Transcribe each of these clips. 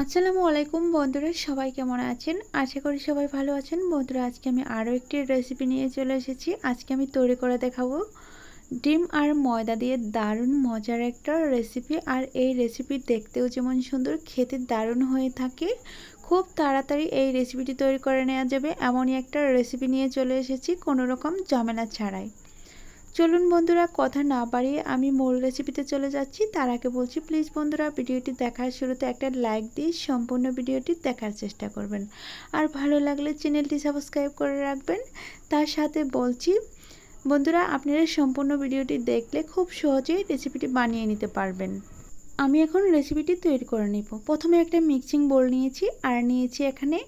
আসসালামু আলাইকুম বন্ধুরা, সবাই কেমন আছেন? আশা করি সবাই ভালো আছেন। বন্ধুরা, আজকে আমি আরও একটি রেসিপি নিয়ে চলে এসেছি। আজকে আমি তৈরি করে দেখাবো ডিম আর ময়দা দিয়ে দারুণ মজার একটা রেসিপি আর এই রেসিপি দেখতেও যেমন সুন্দর, খেতে দারুণ হয়ে থাকে। খুব তাড়াতাড়ি এই রেসিপিটি তৈরি করে নেওয়া যাবে। এমনই একটা রেসিপি নিয়ে চলে এসেছি, কোনো রকম ঝামেলা ছাড়াই। চলুন বন্ধুরা, কথা না বাড়িয়ে আমি মূল রেসিপিতে চলে যাচ্ছি। তার আগে বলছি প্লিজ বন্ধুরা, ভিডিওটি দেখার শুরুতে একটা লাইক দিয়ে সম্পূর্ণ ভিডিওটি দেখার চেষ্টা করবেন। আর ভালো লাগলে চ্যানেলটি সাবস্ক্রাইব করে রাখবেন। তার সাথে বলছি, বন্ধুরা, আপনারা সম্পূর্ণ ভিডিওটি দেখলে খুব সহজেই রেসিপিটি বানিয়ে নিতে পারবেন। আমি এখন রেসিপিটি তৈরি করে নিব। প্রথমে একটা মিক্সিং বোল নিয়েছি, আর নিয়েছি এখানে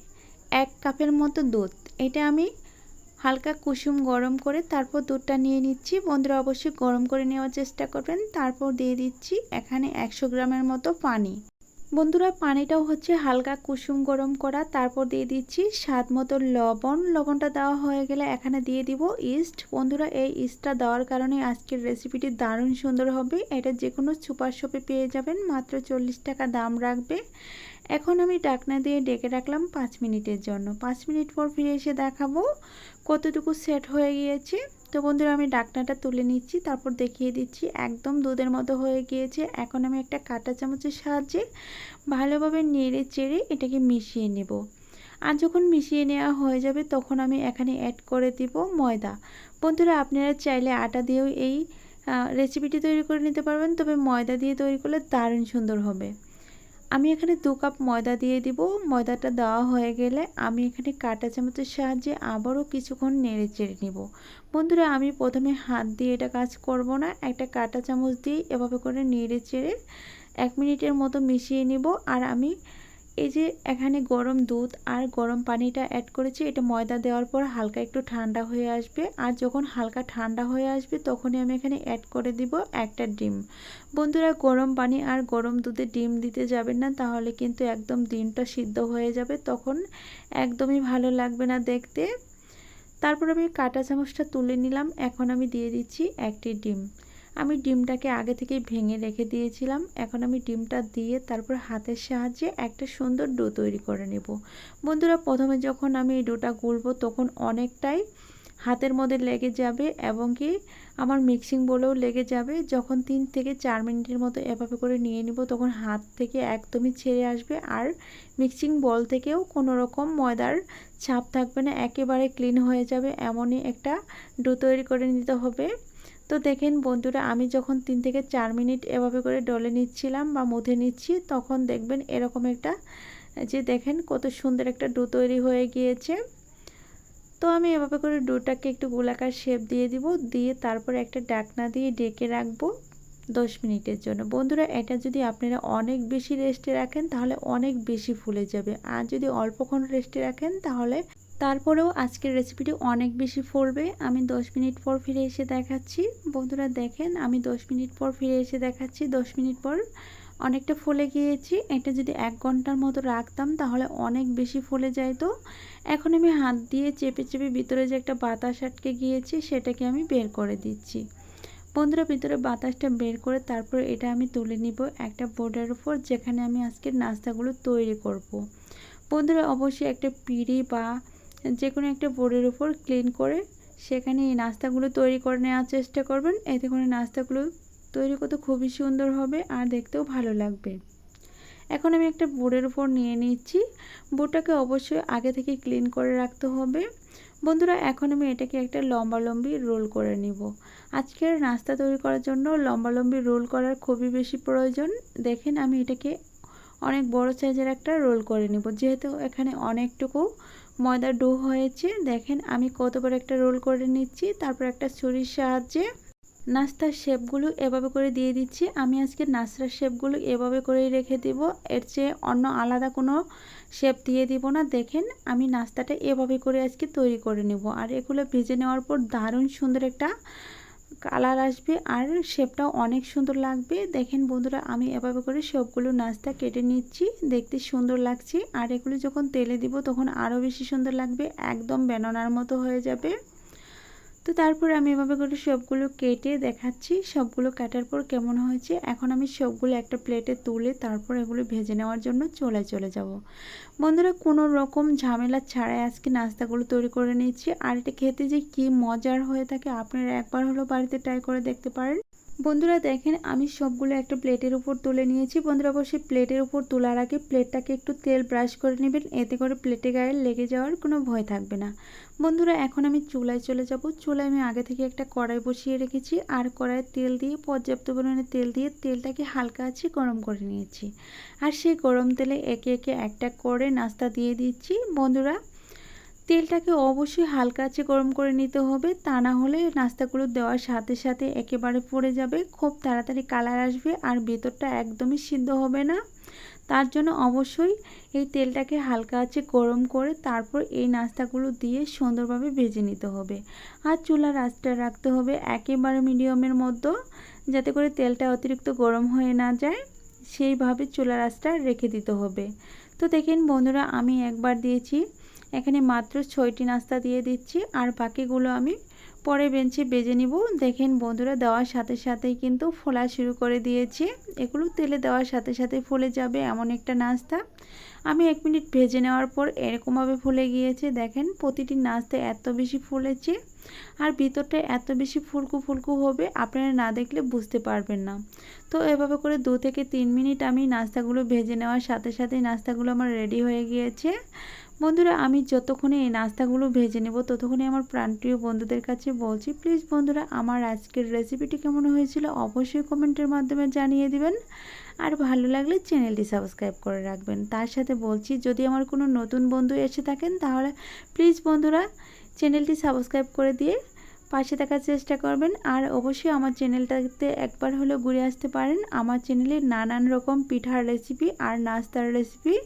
এক কাপের মতো দুধ। এটা আমি হালকা কুসুম গরম করে তারপর দুধটা নিয়ে নিচ্ছি। বন্ধুরা অবশ্যই গরম করে নেওয়ার চেষ্টা করবেন। তারপর দিয়ে দিচ্ছি এখানে একশো গ্রামের মতো পানি। বন্ধুরা, পানিটাও হচ্ছে হালকা কুসুম গরম করা। তারপর দিয়ে দিচ্ছি স্বাদ মতো লবণ। লবণটা দেওয়া হয়ে গেলে এখানে দিয়ে দিব ইস্ট। বন্ধুরা, এই ইস্টটা দেওয়ার কারণে আজকের রেসিপিটি দারুণ সুন্দর হবে। এটা যে কোনো সুপার শপে পেয়ে যাবেন। মাত্র চল্লিশ টাকা দাম রাখবে। এখন আমি ডাকনা দিয়ে ডেকে রাখলাম পাঁচ মিনিটের জন্য। পাঁচ মিনিট পর ফিরে এসে দেখাবো কতটুকু সেট হয়ে গিয়েছে। তো বন্ধুরা, আমি ডাকনাটা তুলে নিচ্ছি, তারপর দেখিয়ে দিচ্ছি। একদম দুধের মতো হয়ে গিয়েছে। এখন আমি একটা কাঁটা চামচের সাহায্যে ভালোভাবে নেড়ে চেড়ে এটাকে মিশিয়ে নেব। আর যখন মিশিয়ে নেওয়া হয়ে যাবে, তখন আমি এখানে অ্যাড করে দিব ময়দা। বন্ধুরা, আপনারা চাইলে আটা দিয়েও এই রেসিপিটি তৈরি করে নিতে পারবেন, তবে ময়দা দিয়ে তৈরি করলে দারুণ সুন্দর হবে। আমি এখানে দু কাপ ময়দা দিয়ে দিব। ময়দাটা দেওয়া হয়ে গেলে আমি এখানে কাঁটা চামচের সাহায্যে আবারও কিছুক্ষণ নেড়ে চেড়ে নিব। বন্ধুরা, আমি প্রথমে হাত দিয়ে এটা কাজ করব না। একটা কাঁটা চামচ দিয়ে এভাবে করে নেড়ে চেড়ে এক মিনিটের মতো মিশিয়ে নিব। আর আমি এই যে এখানে গরম দুধ আর গরম পানিটা অ্যাড করেছি, এটা ময়দা দেওয়ার পর হালকা একটু ঠান্ডা হয়ে আসবে। আর যখন হালকা ঠান্ডা হয়ে আসবে, তখনই আমি এখানে অ্যাড করে দিব একটা ডিম। বন্ধুরা, গরম পানি আর গরম দুধে ডিম দিতে যাবেন না, তাহলে কিন্তু একদম ডিমটা সিদ্ধ হয়ে যাবে, তখন একদমই ভালো লাগবে না দেখতে। তারপর আমি কাটা চামচটা তুলে নিলাম, এখন আমি দিয়ে দিচ্ছি একটি ডিম। আমি ডিমটাকে আগে থেকে ভেঙে রেখে দিয়েছিলাম। এখন আমি ডিমটা দিয়ে তারপর হাতের সাহায্যে একটা সুন্দর ডো তৈরি করে নেব। বন্ধুরা, প্রথমে যখন আমি এই ডোটা গুলবো তখন অনেকটাই হাতের মধ্যে লেগে যাবে এবং কি আমার মিক্সিং বলেও লেগে যাবে। যখন তিন থেকে চার মিনিটের মতো এভাবে করে নিয়ে নিব তখন হাত থেকে একদমই ছেড়ে আসবে আর মিক্সিং বল থেকেও কোনো রকম ময়দার ছাপ থাকবে না। একেবারে ক্লিন হয়ে যাবে। এমনই একটা ডো তৈরি করে নিতে হবে। তো দেখেন বন্ধুরা, আমি যখন তিন থেকে চার মিনিট এভাবে করে ডলে নিচ্ছিলাম বা মুধে নিচ্ছি, তখন দেখবেন এরকম একটা, যে দেখেন কত সুন্দর একটা ডো তৈরি হয়ে গিয়েছে। তো আমি এভাবে করে ডোটাকে একটু গোলাকার শেপ দিয়ে দিব, দিয়ে তারপর একটা ডাকনা দিয়ে ডেকে রাখব দশ মিনিটের জন্য। বন্ধুরা, এটা যদি আপনারা অনেক বেশি রেস্টে রাখেন, তাহলে অনেক বেশি ফুলে যাবে। আর যদি অল্পক্ষণ রেস্টে রাখেন, তাহলে তারপরেও আজকের রেসিপিটি অনেক বেশি ফলবে। আমি 10 মিনিট পর ফিরে এসে দেখাচ্ছি। বন্ধুরা, দেখেন, আমি 10 মিনিট পর ফিরে এসে দেখাচ্ছি। 10 মিনিট পর অনেকটা ফুলে গিয়েছি। এটা যদি এক ঘণ্টার মতো রাখতাম, তাহলে অনেক বেশি ফুলে তো। এখন আমি হাত দিয়ে চেপে চেপে ভিতরে যে একটা বাতাস আটকে গিয়েছি, সেটাকে আমি বের করে দিচ্ছি। বন্ধুরা, ভিতরে বাতাসটা বের করে তারপর এটা আমি তুলে নিব একটা বোর্ডের উপর, যেখানে আমি আজকের নাস্তাগুলো তৈরি করব। বন্ধুরা, অবশ্যই একটা পিড়ি বা যে কোনো একটা বোর্ডের উপর ক্লিন করে সেখানে এই নাস্তাগুলো তৈরি করে নেওয়ার চেষ্টা করবেন। এতে করে নাস্তাগুলো তৈরি করতে খুবই সুন্দর হবে আর দেখতেও ভালো লাগবে। এখন আমি একটা বোর্ডের উপর নিয়ে নিচ্ছি। বোর্ডটাকে অবশ্যই আগে থেকে ক্লিন করে রাখতে হবে। বন্ধুরা, এখন আমি এটাকে একটা লম্বা লম্বি রোল করে নিব। আজকের নাস্তা তৈরি করার জন্য লম্বা লম্বি রোল করার খুবই বেশি প্রয়োজন। দেখেন, আমি এটাকে অনেক বড় সাইজের একটা রোল করে নিব। যেহেতু এখানে অনেকটুকু ময়দার ডো হয়েছে। দেখেন, আমি কত বড় একটা রোল করে নিচ্ছি। তারপর একটা ছুরির সাহায্যে নাস্তার শেপগুলো এভাবে করে দিয়ে দিচ্ছি। আমি আজকে নাস্তার শেপগুলো এভাবে করেই রেখে দিব। এর চেয়ে অন্য আলাদা কোনো শেপ দিয়ে দিব না। দেখেন, আমি নাস্তাটা এভাবে করে আজকে তৈরি করে নেব। আর এগুলো ভেজে নেওয়ার পর দারুণ সুন্দর একটা কালার আসবে আর শেপটাও অনেক সুন্দর লাগবে। দেখেন বন্ধুরা, আমি এভাবে করে সবগুলো নাস্তা কেটে নিচ্ছি। দেখতে সুন্দর লাগছে। আর এগুলো যখন তেলে দিব তখন আরও বেশি সুন্দর লাগবে। একদম বেননার মতো হয়ে যাবে। তো তারপর আমি এভাবে করে সবগুলো কেটে দেখাচ্ছি, সবগুলো কাটার পর কেমন হয়েছে। এখন আমি সবগুলো একটা প্লেটে তুলে তারপর এগুলো ভেজে নেওয়ার জন্য চলে চলে যাব। বন্ধুরা, কোনো রকম ঝামেলা ছাড়াই আজকে নাস্তাগুলো তৈরি করে নিয়েছি। আর এটা খেতে যে কি মজার হয়ে থাকে, আপনারা একবার হলো বাড়িতে ট্রাই করে দেখতে পারেন। বন্ধুরা দেখেন, আমি সবগুলো একটা প্লেটের উপর তুলে নিয়েছি। বন্ধুরা অবশ্যই প্লেটের উপর তোলার আগে প্লেটটাকে একটু তেল ব্রাশ করে নেবেন। এতে করে প্লেটে গায়ে লেগে যাওয়ার কোনো ভয় থাকবে না। বন্ধুরা, এখন আমি চুলায় চলে যাব। চুলায় আমি আগে থেকে একটা কড়াই বসিয়ে রেখেছি আর কড়াইয়ে তেল দিয়ে, পর্যাপ্ত পরিমাণে তেল দিয়ে তেলটাকে হালকা আছে গরম করে নিয়েছি। আর সেই গরম তেলে একে একে একটা করে নাস্তা দিয়ে দিচ্ছি। বন্ধুরা তেলটাকে অবশ্যই হালকা আছে গরম করে নিতে হবে। তা না হলে নাস্তাগুলো দেওয়ার সাথে সাথে একেবারে পড়ে যাবে। খুব তাড়াতাড়ি কালার আসবে আর ভেতরটা একদমই সিদ্ধ হবে না। তার জন্য অবশ্যই এই তেলটাকে হালকা আছে গরম করে তারপর এই নাস্তাগুলো দিয়ে সুন্দরভাবে ভেজে নিতে হবে। আর চুলার আঁচটা রাখতে হবে একেবারে মিডিয়ামের মধ্যে যাতে করে তেলটা অতিরিক্ত গরম হয়ে না যায়। সেইভাবে চুলার আঁচটা রেখে দিতে হবে। তো দেখেন বন্ধুরা, আমি একবার দিয়েছি এখানে মাত্র ছয়টি নাস্তা দিয়ে দিচ্ছি, আর বাকিগুলো আমি পরে বেঞ্চে বেজে নিব। দেখেন বন্ধুরা, দেওয়ার সাথে সাথেই কিন্তু ফোলা শুরু করে দিয়েছি। এগুলো তেলে দেওয়ার সাথে সাথে ফুলে যাবে এমন একটা নাস্তা। আমি এক মিনিট ভেজে নেওয়ার পর এরকমভাবে ফুলে গিয়েছে। দেখেন প্রতিটি নাস্তা এত বেশি ফুলেছে, আর ভিতরটা এত বেশি ফুলকু ফুলকু হবে, আপনারা না দেখলে বুঝতে পারবেন না। তো এভাবে করে দু থেকে তিন মিনিট আমি নাস্তাগুলো ভেজে নেওয়ার সাথে সাথে নাস্তাগুলো আমার রেডি হয়ে গিয়েছে। বন্ধুরা, আমি যতক্ষণে এই নাস্তাগুলো ভেজে নেব, ততক্ষণে আমার প্রাণপ্রিয় বন্ধুদের কাছে বলছি প্লিজ বন্ধুরা, আমার আজকের রেসিপিটি কেমন হয়েছিল অবশ্যই কমেন্টের মাধ্যমে জানিয়ে দিবেন। আর ভালো লাগলে চ্যানেলটি সাবস্ক্রাইব করে রাখবেন। তার সাথে বলছি, যদি আমার কোনো নতুন বন্ধু এসে থাকেন, তাহলে প্লিজ বন্ধুরা চ্যানেলটি সাবস্ক্রাইব করে দিয়ে পাশে থাকার চেষ্টা করবেন। আর অবশ্যই আমার চ্যানেলটাতে একবার হলেও ঘুরে আসতে পারেন। আমার চ্যানেলে নানান রকম পিঠার রেসিপি আর নাস্তার রেসিপি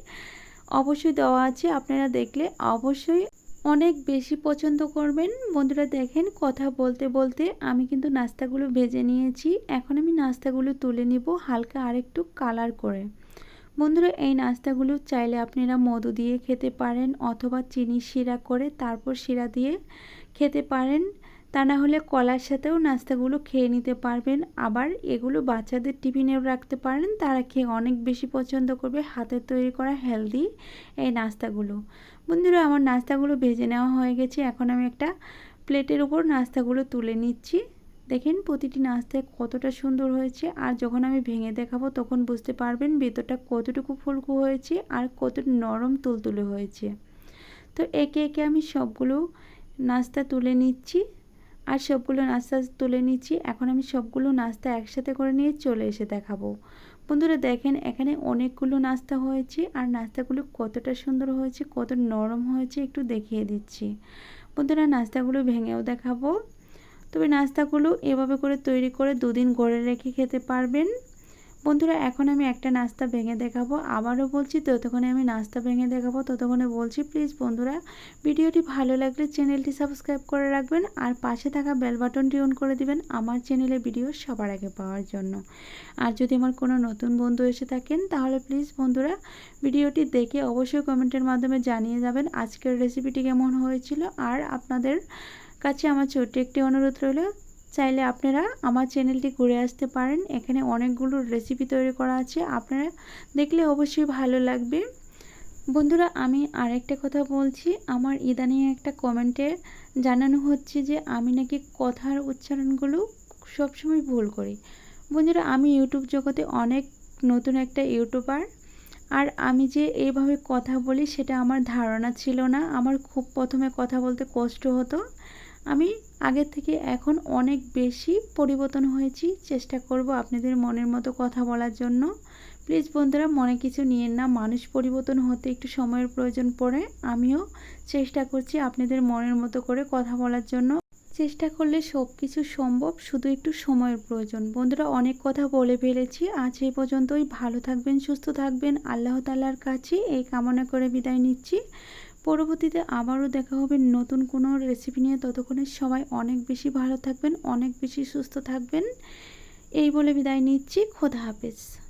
অবশ্যই দেওয়া আছে। আপনারা দেখলে অবশ্যই অনেক বেশি পছন্দ করবেন। বন্ধুরা দেখেন কথা বলতে বলতে আমি কিন্তু নাস্তাগুলো ভেজে নিয়েছি। এখন আমি নাস্তাগুলো তুলে নিব হালকা আরেকটু কালার করে। বন্ধুরা, এই নাস্তাগুলো চাইলে আপনারা মধু দিয়ে খেতে পারেন অথবা চিনি শিরা করে তারপর শিরা দিয়ে খেতে পারেন। তা না হলে কলার সাথেও নাস্তাগুলো খেয়ে নিতে পারবেন। আবার এগুলো বাচ্চাদের টিফিনেও রাখতে পারেন। তারা খেয়ে অনেক বেশি পছন্দ করবে হাতের তৈরি করা হেলদি এই নাস্তাগুলো। বন্ধুরা, আমার নাস্তাগুলো ভেজে নেওয়া হয়ে গেছে। এখন আমি একটা প্লেটের উপর নাস্তাগুলো তুলে নিচ্ছি। দেখেন প্রতিটি নাস্তায় কতটা সুন্দর হয়েছে। আর যখন আমি ভেঙে দেখাবো, তখন বুঝতে পারবেন ভেতরটা কতটুকু ফুলকু হয়েছে আর কত নরম তুলতুলে হয়েছে। তো একে একে আমি সবগুলো নাস্তা তুলে নিচ্ছি। আর সবগুলো নাস্তা তুলে নিচ্ছি। এখন আমি সবগুলো নাস্তা একসাথে করে নিয়ে চলে এসে দেখাবো। বন্ধুরা দেখেন, এখানে অনেকগুলো নাস্তা হয়েছে আর নাস্তাগুলো কতটা সুন্দর হয়েছে, কত নরম হয়েছে একটু দেখিয়ে দিচ্ছি। বন্ধুরা নাস্তাগুলো ভেঙেও দেখাবো। তবে নাস্তাগুলো এভাবে করে তৈরি করে দুদিন গড়ে রেখে খেতে পারবেন। বন্ধুরা, এখন আমি একটা নাস্তা ভেঙে দেখাবো। আবারও বলছি, ততক্ষণে আমি নাস্তা ভেঙে দেখাবো। ততক্ষণে বলছি প্লিজ বন্ধুরা, ভিডিওটি ভালো লাগলে চ্যানেলটি সাবস্ক্রাইব করে রাখবেন আর পাশে থাকা বেল বাটনটি অন করে দিবেন আমার চ্যানেলে ভিডিও সবার আগে পাওয়ার জন্য। আর যদি আমার কোনো নতুন বন্ধু এসে থাকেন, তাহলে প্লিজ বন্ধুরা, ভিডিওটি দেখে অবশ্যই কমেন্টের মাধ্যমে জানিয়ে যাবেন আজকের রেসিপিটি কেমন হয়েছিল। আর আপনাদের কাছে আমার ছোট্ট একটি অনুরোধ রইল চাইলে আপনারা আমার চ্যানেলটি ঘুরে আসতে পারেন। এখানে অনেকগুলো রেসিপি তৈরি করা আছে। আপনারা দেখলে অবশ্যই ভালো লাগবে। বন্ধুরা, আমি আরেকটা কথা বলছি। আমার ইদানিং একটা কমেন্টে জানানো হচ্ছে যে, আমি নাকি কথার উচ্চারণগুলো সবসময় ভুল করি। বন্ধুরা, আমি ইউটিউব জগতে অনেক নতুন একটা ইউটিউবার আর আমি যে এইভাবে কথা বলি, সেটা আমার ধারণা ছিল না। আমার খুব প্রথমে কথা বলতে কষ্ট হতো। আমি আগের থেকে এখন অনেক বেশি পরিবর্তন হয়েছি। চেষ্টা করব আপনাদের মনের মতো কথা বলার জন্য। প্লিজ বন্ধুরা, মনে কিছু নিয়েন না। মানুষ পরিবর্তন হতে একটু সময়ের প্রয়োজন পড়ে। আমিও চেষ্টা করছি আপনাদের মনের মতো করে কথা বলার জন্য। চেষ্টা করলে সব কিছু সম্ভব, শুধু একটু সময়ের প্রয়োজন। বন্ধুরা, অনেক কথা বলে ফেলেছি। আজ এই পর্যন্তই। ভালো থাকবেন, সুস্থ থাকবেন। আল্লাহ তাল্লার কাছে এই কামনা করে বিদায় নিচ্ছি। পরবর্তীতে আবারও দেখা হবে নতুন কোনো রেসিপি নিয়ে। ততক্ষণে সবাই অনেক বেশি ভালো থাকবেন, অনেক বেশি সুস্থ থাকবেন। এই বলে বিদায় নিচ্ছি। খোদা হাফেজ।